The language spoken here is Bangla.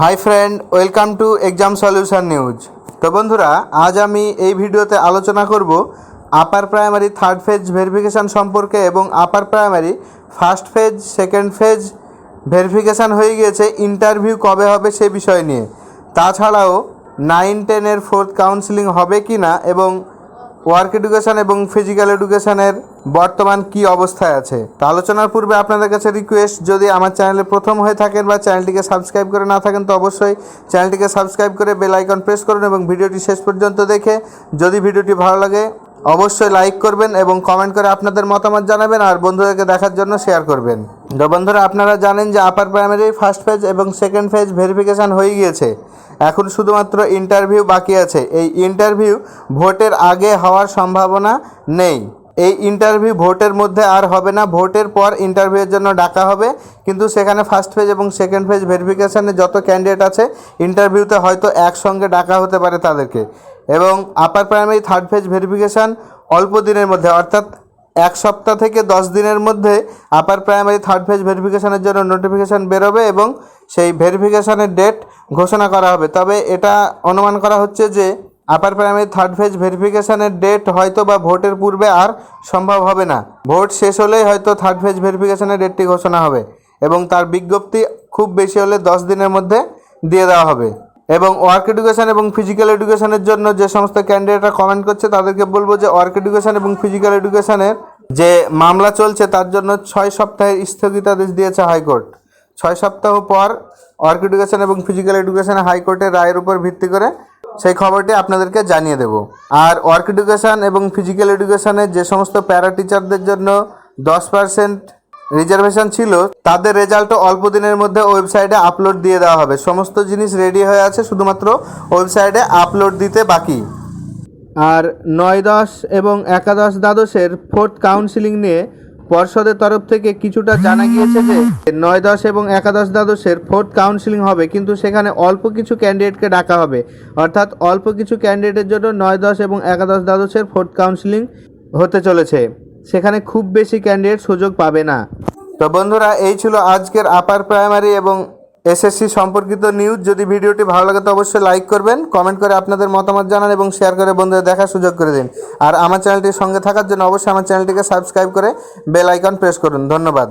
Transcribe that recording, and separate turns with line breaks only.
Hi friend, welcome to exam solution news. তো বন্ধুরা, আজ আমি এই ভিডিওতে আলোচনা করব upper primary, third phase verification সম্পর্কে এবং upper primary, first phase, second phase verification হয়ে গিয়েছে, ইন্টারভিউ কবে হবে সে বিষয় নিয়ে। তাছাড়াও নাইন, টেনের ফোর্থ কাউন্সিলিং হবে কি না এবং ওয়ার্ক এডুকেশন এবং ফিজিক্যাল এডুকেশনের বর্তমান কি অবস্থায় আছে? তা আলোচনার পূর্বে আপনাদের কাছে রিকোয়েস্ট যদি আমার চ্যানেলে প্রথম হয়ে থাকেন বা চ্যানেলটিকে সাবস্ক্রাইব করে না থাকেন, তো অবশ্যই চ্যানেলটিকে সাবস্ক্রাইব করে বেল আইকন প্রেস করুন এবং ভিডিওটি শেষ পর্যন্ত দেখে, যদি ভিডিওটি ভালো লাগে, অবশ্যই লাইক করবেন এবং কমেন্ট করে আপনাদের মতামত জানাবেন আর বন্ধুদেরকে দেখার জন্য শেয়ার করবেন। তো বন্ধুরা, আপনারা জানেন যে আপার প্রাইমারি ফার্স্ট ফেজ এবং সেকেন্ড ফেজ ভেরিফিকেশান হয়ে গিয়েছে। এখন শুধুমাত্র ইন্টারভিউ বাকি আছে। এই ইন্টারভিউ ভোটের আগে হওয়ার সম্ভাবনা নেই। এই ইন্টারভিউ ভোটের মধ্যে আর হবে না। ভোটের পর ইন্টারভিউয়ের জন্য ডাকা হবে। কিন্তু সেখানে ফার্স্ট ফেজ এবং সেকেন্ড ফেজ ভেরিফিকেশানে যত ক্যান্ডিডেট আছে ইন্টারভিউতে হয়তো একসঙ্গে ডাকা হতে পারে তাদেরকে। এবং upper primary third phase verification অল্প দিনের মধ্যে, অর্থাৎ এক সপ্তাহ থেকে দশ দিনের মধ্যে আপার প্রাইমারি থার্ড ফেজ ভেরিফিকেশনের জন্য নোটিফিকেশান বেরোবে এবং সেই ভেরিফিকেশানের ডেট ঘোষণা করা হবে। তবে এটা অনুমান করা হচ্ছে যে আপার প্রাইমারি থার্ড ফেজ ভেরিফিকেশানের ডেট হয়তো বা ভোটের পূর্বে আর সম্ভব হবে না। ভোট শেষ হলেই হয়তো থার্ড ফেজ ভেরিফিকেশানের ডেটটি ঘোষণা হবে এবং তার বিজ্ঞপ্তি খুব বেশি হলে দশ দিনের মধ্যে দিয়ে দেওয়া হবে। এবং ওয়ার্ক এডুকেশন এবং ফিজিক্যাল এডুকেশনের জন্য যে সমস্ত ক্যান্ডিডেটরা কমেন্ট করছে, তাদেরকে বলব যে ওয়ার্ক এডুকেশান এবং ফিজিক্যাল এডুকেশনের যে মামলা চলছে, তার জন্য ছয় সপ্তাহের স্থগিতাদেশ দিয়েছে হাইকোর্ট। ছয় সপ্তাহ পর ওয়ার্ক এডুকেশন এবং ফিজিক্যাল এডুকেশন হাইকোর্টের রায়ের উপর ভিত্তি করে সেই খবরটি আপনাদেরকে জানিয়ে দেব। আর ওয়ার্ক এডুকেশন এবং ফিজিক্যাল এডুকেশনের যে সমস্ত প্যারা টিচারদের জন্য দশ পার্সেন্ট রিজার্ভেশন ছিল, তাদের রেজাল্টও অল্প দিনের মধ্যে ওয়েবসাইটে আপলোড দিয়ে দেওয়া হবে। সমস্ত জিনিস রেডি হয়ে আছে, শুধুমাত্র ওয়েবসাইটে আপলোড দিতে বাকি। আর নয় দশ এবং একাদশ দ্বাদশের ফোর্থ কাউন্সিলিং নিয়ে পর্ষদের তরফ থেকে কিছুটা জানা গিয়েছে যে নয় দশ এবং একাদশ দ্বাদশের ফোর্থ কাউন্সিলিং হবে, কিন্তু সেখানে অল্প কিছু ক্যান্ডিডেটকে ডাকা হবে। অর্থাৎ অল্প কিছু ক্যান্ডিডেটের জন্য নয় দশ এবং একাদশ দ্বাদশের ফোর্থ কাউন্সিলিং হতে চলেছে। সেখানে খুব বেশি ক্যান্ডিডেট সুযোগ পাবে না। তো বন্ধুরা, এই ছিল আজকের আপার প্রাইমারি এবং এসএসসি সম্পর্কিত নিউজ যদি ভিডিওটি ভালো লাগে তো অবশ্যই লাইক করবেন কমেন্ট করে আপনাদের মতামত জানান এবং শেয়ার করে বন্ধুদের দেখার সুযোগ করে দিন। আর আমার চ্যানেলটির সঙ্গে থাকার জন্য অবশ্যই আমার চ্যানেলটিকে সাবস্ক্রাইব করে বেল আইকন প্রেস করুন। ধন্যবাদ।